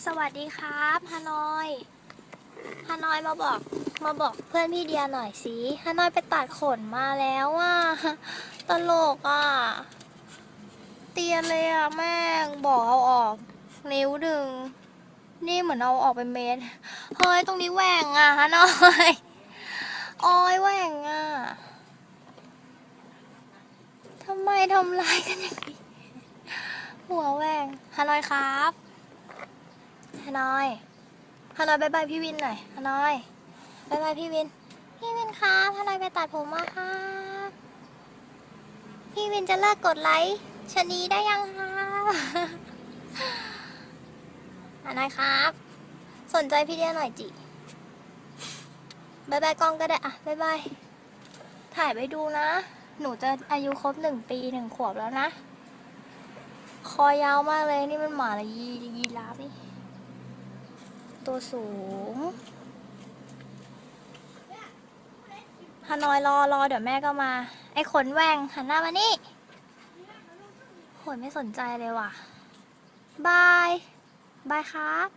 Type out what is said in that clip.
สวัสดีครับฮานอยฮานอยมาบอกมาบอกเพื่อนพี่เดียหน่อยสิฮานอยไปตัดขนมาแล้วอะตลกอะ เตียนเลยอะแม่งบอกเอาออกนิ้วดึง นี่เหมือนเอาออกเป็นเมตรเฮ้ยตรงนี้แหว่งอะฮานอยออยแหว่งอะทำไมทำร้ายกันอย่างนี้หัวแหว่งฮานอยครับ ฮานอยฮานอยบายบายพี่วินหน่อยฮานอยบายบายพี่วิน พี่วินครับฮานอยไปตัดผมมาครับ พี่วินจะเลิกกดไลค์ชนีได้ยังครับฮานอยครับ สนใจพี่เดียหน่อยจิบายบายกล้องก็ได้อะบายบาย ถ่ายไปดูนะ หนูจะอายุครบหนึ่งปีหนึ่งขวบแล้วนะ คอยาวมากเลยนี่มันหมาเลยยียีราฟนี่ ตัวสูงฮานอยรอรอเดี๋ยวแม่ก็มา ไอ้ขนแหวงหันหน้ามานี่โหยไม่สนใจเลยว่ะบายบายครับ